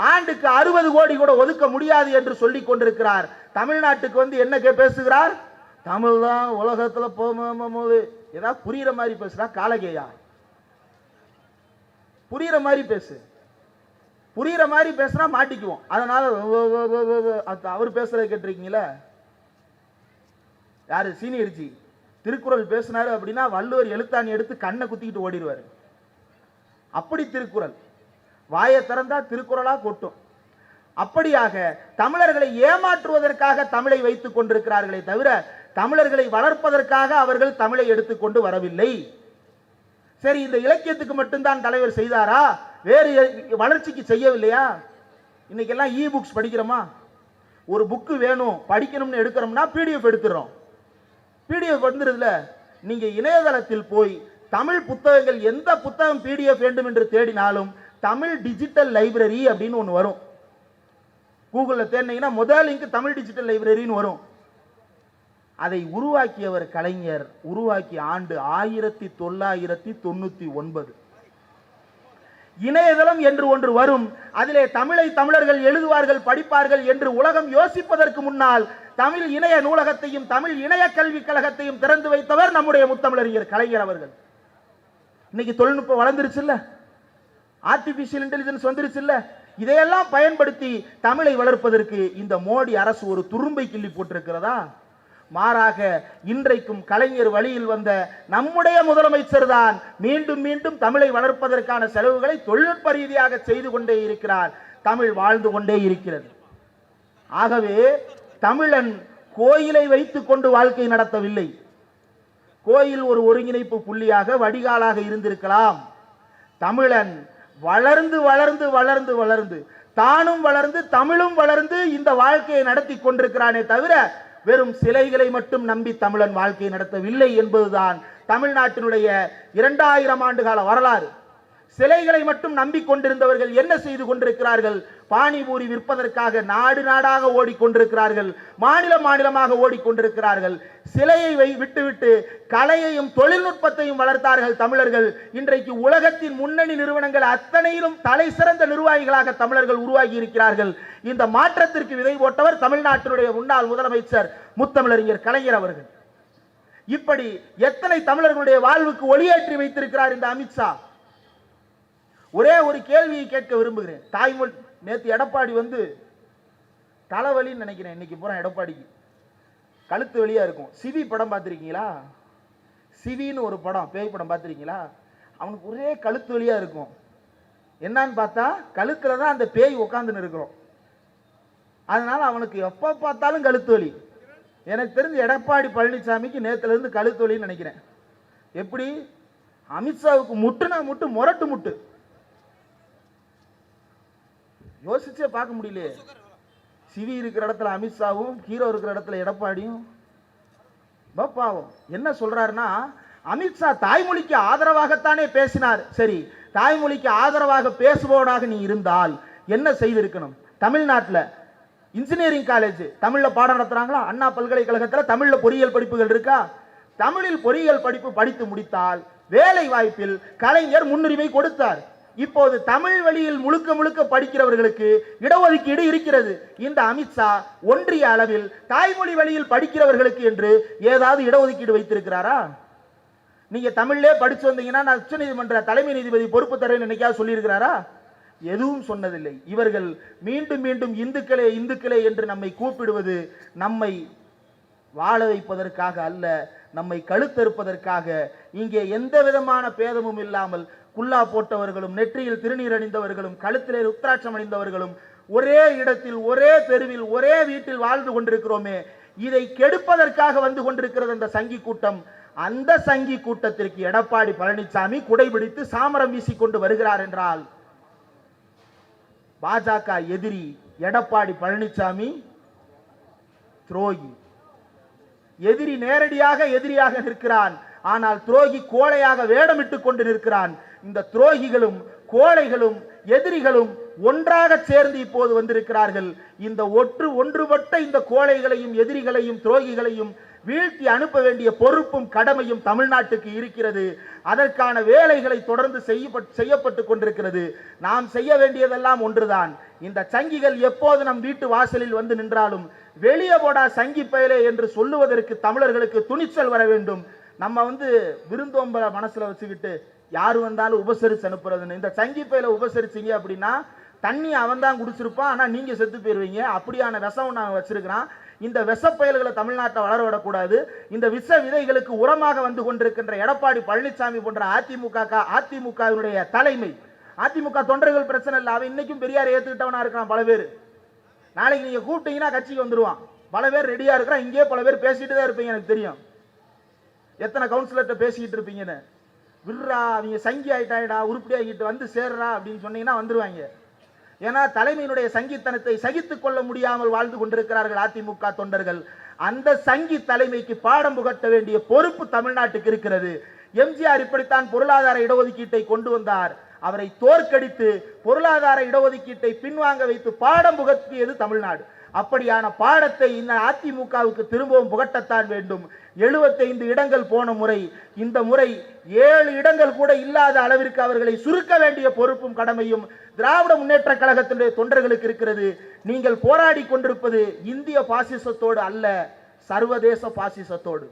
ஆண்டுக்கு அறுபது கோடி கூட ஒதுக்க முடியாது என்று சொல்லிக் கொண்டிருக்கிறார். தமிழ்நாட்டுக்கு வந்து என்ன பேசுகிறார்? தமிழ் தான் உலகத்தில் போது ஏதாவது புரியுற மாதிரி பேசுறா காலகேயா? புரியுற மாதிரி பேசு. புரியுற மாதிரி பேசுனா மாட்டிக்குவோம். அதனால அவர் பேசுறது கேட்டிருக்கீங்களா யாரு? சீனியர்ஜி. திருக்குறள் பேசினாரு அப்படின்னா வள்ளுவர் எழுத்தாணி எடுத்து கண்ணை குத்திக்கிட்டு ஓடிடுவாரு. அப்படி திருக்குறள். வாயை திறந்தா திருக்குறளா கொட்டும். அப்படியாக தமிழர்களை ஏமாற்றுவதற்காக தமிழை வைத்துக் கொண்டிருக்கிறார்களே தவிர தமிழர்களை வளர்ப்பதற்காக அவர்கள் தமிழை எடுத்துக்கொண்டு வரவில்லை. சரி இந்த இலக்கியத்துக்கு மட்டும்தான் தலைவர் செய்தாரா? வேறு வளர்ச்சிக்கு செய்யவில்லையா? இன்னைக்கெல்லாம் இ புக்ஸ் படிக்கிறோமா? ஒரு புக்கு வேணும் படிக்கணும்னு எடுக்கிறோம்னா பிடிஎஃப் எடுத்துடுறோம் பிடிஎஃப் வந்துருதுல. நீங்க இணையதளத்தில் போய் தமிழ் புத்தகங்கள் எந்த புத்தகம் பிடிஎஃப் வேண்டும் என்று தேடினாலும் தமிழ் டிஜிட்டல் லைப்ரரி அப்படின்னு ஒன்று வரும். கூகுளில் தேடினீங்கன்னா முதல் லிங்க் தமிழ் டிஜிட்டல் லைப்ரரின்னு வரும். அதை உருவாக்கியவர் கலைஞர் உருவாக்கிய ஆண்டு ஆயிரத்தி தொள்ளாயிரத்தி தொண்ணூத்தி ஒன்பது. இணையதளம் என்று ஒன்று வரும். அதிலே தமிழை தமிழர்கள் எழுதுவார்கள் படிப்பார்கள் என்று உலகம் யோசிப்பதற்கு முன்னால் தமிழ் இணைய நூலகத்தையும் தமிழ் இணைய கல்விக் கழகத்தையும் திறந்து வைத்தவர் நம்முடைய முத்தமிழறிஞர் கலைஞர் அவர்கள். இன்னைக்கு தொழில்நுட்பம் வளர்ந்துருச்சுல்ல? Artificial intelligence வந்துருச்சுல்ல? இதையெல்லாம் பயன்படுத்தி தமிழை வளர்ப்பதற்கு இந்த மோடி அரசு ஒரு துரும்பை கிள்ளி போட்டிருக்கிறதா? மாறாக இன்றைக்கும் கலைஞர் வழியில் வந்த நம்முடைய முதலமைச்சர் தான் மீண்டும் மீண்டும் தமிழை வளர்ப்பதற்கான செலவுகளை தொழில்நுட்ப ரீதியாக செய்து கொண்டே இருக்கிறார். தமிழ் வாழ்ந்து கொண்டே இருக்கிறது. ஆகவே தமிழன் கோயிலை வைத்துக் கொண்டு வாழ்க்கை நடத்தவில்லை. கோயில் ஒரு ஒருங்கிணைப்பு புள்ளியாக வடிகாலாக இருந்திருக்கலாம். தமிழன் வளர்ந்து வளர்ந்து வளர்ந்து வளர்ந்து. தானும் வளர்ந்து தமிழும் வளர்ந்து இந்த வாழ்க்கையை நடத்தி கொண்டிருக்கிறானே தவிர வெறும் சிலைகளை மட்டும் நம்பி தமிழன் வாழ்க்கையை நடத்தவில்லை என்பதுதான் தமிழ்நாட்டினுடைய இரண்டாயிரம் ஆண்டு கால வரலாறு. சிலைகளை மட்டும் நம்பிக்கொண்டிருந்தவர்கள் என்ன செய்து கொண்டிருக்கிறார்கள்? பானிபூரி விற்பதற்காக நாடு நாடாக ஓடிக்கொண்டிருக்கிறார்கள். மாநில மாநிலமாக ஓடிக்கொண்டிருக்கிறார்கள். சிலையை வை- விட்டுவிட்டு கலையையும் தொழில்நுட்பத்தையும் வளர்த்தார்கள் தமிழர்கள். இன்றைக்கு உலகத்தின் முன்னணி நிறுவனங்கள் அத்தனையிலும் தலை சிறந்த நிர்வாகிகளாக தமிழர்கள் உருவாகி இருக்கிறார்கள். இந்த மாற்றத்திற்கு விதை போட்டவர் தமிழ்நாட்டினுடைய முன்னாள் முதலமைச்சர் முத்தமிழறிஞர் கலைஞர் அவர்கள். இப்படி எத்தனை தமிழர்களுடைய வாழ்வுக்கு ஒளியேற்றி வைத்திருக்கிறார் இந்த அமித்ஷா? ஒரே ஒரு கேள்வியை கேட்க விரும்புகிறேன். தாய்மொழி நேற்று எடப்பாடி வந்து தலைவலின்னு நினைக்கிறேன். இன்னைக்கு பூரா எடப்பாடிக்கு. கழுத்து வழியாக இருக்கும். சிவி படம் பார்த்துருக்கீங்களா? சிவின்னு ஒரு படம் பேய் படம் பார்த்துருக்கீங்களா? அவனுக்கு ஒரே கழுத்து வழியாக இருக்கும். என்னன்னு பார்த்தா கழுத்தில் தான் அந்த பேய் உட்காந்துன்னு இருக்கிறோம். அதனால் அவனுக்கு எப்போ பார்த்தாலும் கழுத்து வலி. எனக்கு தெரிஞ்சு எடப்பாடி பழனிசாமிக்கு நேற்றுலேருந்து கழுத்து வலின்னு நினைக்கிறேன். எப்படி? அமித்ஷாவுக்கு முட்டுனா முட்டு முரட்டு முட்டு. யோசிச்சே பார்க்க முடியலையே. சிவி இருக்கிற இடத்துல அமித்ஷாவும் ஹீரோ இருக்கிற இடத்துல எடப்பாடியும். ரொம்ப பாவம். என்ன சொல்றாருன்னா அமித்ஷா தாய்மொழிக்கு ஆதரவாகத்தானே பேசினார். சரி தாய்மொழிக்கு ஆதரவாக பேசுபவனாக நீ இருந்தால் என்ன செய்திருக்கணும்? தமிழ்நாட்டில் இன்ஜினியரிங் காலேஜ் தமிழில் பாடம் நடத்துகிறாங்களா அண்ணா பல்கலைக்கழகத்தில் தமிழில் பொறியியல் படிப்புகள் இருக்கா? தமிழில் பொறியியல் படிப்பு படித்து முடித்தால் வேலை வாய்ப்பில் கலைஞர் முன்னுரிமை கொடுத்தார். இப்போது தமிழ் வழியில் முழுக்க முழுக்க படிக்கிறவர்களுக்கு இடஒதுக்கீடு இருக்கிறது. இந்த அமித்ஷா ஒன்றிய அளவில் தாய்மொழி வழியில் படிக்கிறவர்களுக்கு என்று ஏதாவது இடஒதுக்கீடு வைத்திருக்கிறாரா? நீங்க தமிழ்லே படிச்சு வந்தீங்கன்னா நான் உச்சநீதிமன்ற தலைமை நீதிபதி பொறுப்பு தரேன்னு என்னைக்காவது சொல்லியிருக்கிறாரா? எதுவும் சொன்னதில்லை. இவர்கள் மீண்டும் மீண்டும் இந்துக்களே இந்துக்களே என்று நம்மை கூப்பிடுவது நம்மை வாழ வைப்பதற்காக அல்ல நம்மை கழுத்தறுப்பதற்காக. இங்கே எந்த விதமான பேதமும் இல்லாமல் குல்லா போட்டவர்களும் நெற்றியில் திருநீர் அணிந்தவர்களும் கழுத்திலே ருத்ராட்சம் அணிந்தவர்களும் ஒரே இடத்தில் ஒரே தெருவில் ஒரே வீட்டில் வாழ்ந்து கொண்டிருக்கிறோமே. இதை கெடுப்பதற்காக வந்து கொண்டிருக்கிறது அந்த சங்கி கூட்டம். அந்த சங்கி கூட்டத்திற்கு எடப்பாடி பழனிசாமி குடைபிடித்து சாமரம் வீசிக்கொண்டு வருகிறார் என்றால் பாஜக எதிரி எடப்பாடி பழனிசாமி துரோகி. எதிரி நேரடியாக எதிரியாக நிற்கிறான். ஆனால் துரோகி கோழையாக வேடமிட்டுக் கொண்டு நிற்கிறான். இந்த துரோகிகளும் கோழைகளும் எதிரிகளும் ஒன்றாக சேர்ந்து இப்போது வந்திருக்கிறார்கள். இந்த ஒற்று ஒன்றுபட்ட இந்த கோழைகளையும் எதிரிகளையும் துரோகிகளையும் வீழ்த்தி அனுப்ப வேண்டிய பொறுப்பும் கடமையும் தமிழ்நாட்டுக்கு இருக்கிறது. அதற்கான வேலைகளை தொடர்ந்து செய்யப்பட்டு கொண்டிருக்கிறது. நாம் செய்ய வேண்டியதெல்லாம் ஒன்றுதான். இந்த சங்கிகள் எப்போது நம் வீட்டு வாசலில் வந்து நின்றாலும் வெளியே போடா சங்கி பயலே என்று சொல்லுவதற்கு தமிழர்களுக்கு துணிச்சல் வர வேண்டும். நம்ம வந்து விருந்தோம்பலை மனசில் வச்சுக்கிட்டு யார் வந்தாலும் உபசரித்து அனுப்புறதுன்னு. இந்த சங்கி பையில உபசரிச்சீங்க அப்படின்னா தண்ணி அவன் தான் குடிச்சிருப்பான் ஆனால் நீங்கள் செத்து போயிடுவீங்க அப்படியான விஷம் நான் வச்சிருக்கிறான். இந்த விஷப்பயல்களை தமிழ்நாட்டை வளர விடக்கூடாது. இந்த விஷ விதைகளுக்கு உரமாக வந்து கொண்டிருக்கின்ற எடப்பாடி பழனிசாமி போன்ற அதிமுக அதிமுகவினுடைய தலைமை. அதிமுக தொண்டர்கள் பிரச்சனை இல்லை. அவன் இன்னைக்கும் பெரியார் ஏற்றுக்கிட்டவனா இருக்கான் பல பேர். நாளைக்கு நீங்கள் கூப்பிட்டீங்கன்னா கட்சிக்கு வந்துடுவான் பல பேர் ரெடியாக இருக்கிறான். இங்கேயே பல பேர் பேசிட்டு தான் இருப்பீங்க எனக்கு தெரியும். எத்தனை கவுன்சிலர்கிட்ட பேசிக்கிட்டு இருப்பீங்கன்னு? விடுறா அவங்க சங்கி ஆயிட்டாயிடா உருப்படி ஆகிட்டு வந்து சேர்றா அப்படின்னு சொன்னீங்கன்னா வந்துருவாங்க. ஏன்னா தலைமையினுடைய சங்கித்தனத்தை சகித்து கொள்ள முடியாமல் வாழ்ந்து கொண்டிருக்கிறார்கள் அதிமுக தொண்டர்கள். அந்த சங்கி தலைமைக்கு பாடம் புகட்ட வேண்டிய பொறுப்பு தமிழ்நாட்டுக்கு இருக்கிறது. எம்ஜிஆர் இப்படித்தான் பொருளாதார இடஒதுக்கீட்டை கொண்டு வந்தார். அவரை தோற்கடித்து பொருளாதார இடஒதுக்கீட்டை பின்வாங்க வைத்து பாடம் புகட்டியது தமிழ்நாடு. அப்படியான பாடத்தை இந்த அதிமுகவுக்கு திரும்பவும் புகட்டத்தான் வேண்டும். 75 இடங்கள் போன முறை இந்த முறை ஏழு இடங்கள் கூட இல்லாத அளவிற்கு அவர்களை சுருக்க வேண்டிய பொறுப்பும் கடமையும் திராவிட முன்னேற்ற கழகத்தினுடைய தொண்டர்களுக்கு இருக்கிறது. நீங்கள் போராடி கொண்டிருப்பது இந்திய பாசிசத்தோடு அல்ல சர்வதேச பாசிசத்தோடு.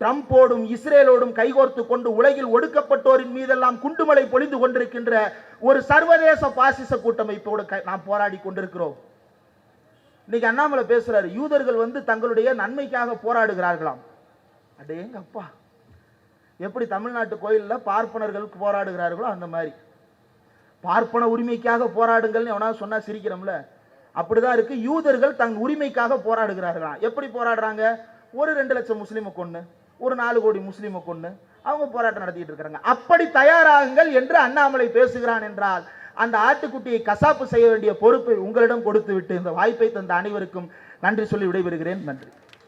ட்ரம்போடும் இஸ்ரேலோடும் கைகோர்த்து கொண்டு உலகில் ஒடுக்கப்பட்டோரின் மீதெல்லாம் குண்டுமலை பொழிந்து கொண்டிருக்கின்ற ஒரு சர்வதேச பாசிச கூட்டமைப்போடு நாம் போராடி கொண்டிருக்கிறோம். இன்னைக்கு அண்ணாமலை பேசுறாரு யூதர்கள் வந்து தங்களுடைய நன்மைக்காக போராடுகிறார்களாம். அடேங்கப்பா எப்படி தமிழ்நாட்டு கோயிலில் பார்ப்பனர்கள் போராடுகிறார்களோ அந்த மாதிரி. பார்ப்பன உரிமைக்காக போராடுங்கள்னு எவனா சொன்னா சிரிக்கிறோம்ல. அப்படிதான் இருக்கு. யூதர்கள் தங் உரிமைக்காக போராடுகிறார்களாம். எப்படி போராடுறாங்க? ஒரு ரெண்டு லட்சம் முஸ்லீமை கொண்டு ஒரு நாலு கோடி முஸ்லீமை கொண்டு அவங்க போராட்டம் நடத்திட்டு இருக்கிறாங்க. அப்படி தயாராகுங்கள் என்று அண்ணாமலை பேசுகிறான் என்றால் அந்த ஆட்டுக்குட்டியை கசாப்பு செய்ய வேண்டிய பொறுப்பை உங்களிடம் கொடுத்து விட்டு இந்த வாய்ப்பை தந்த அனைவருக்கும் நன்றி சொல்லி விடைபெறுகிறேன். நன்றி.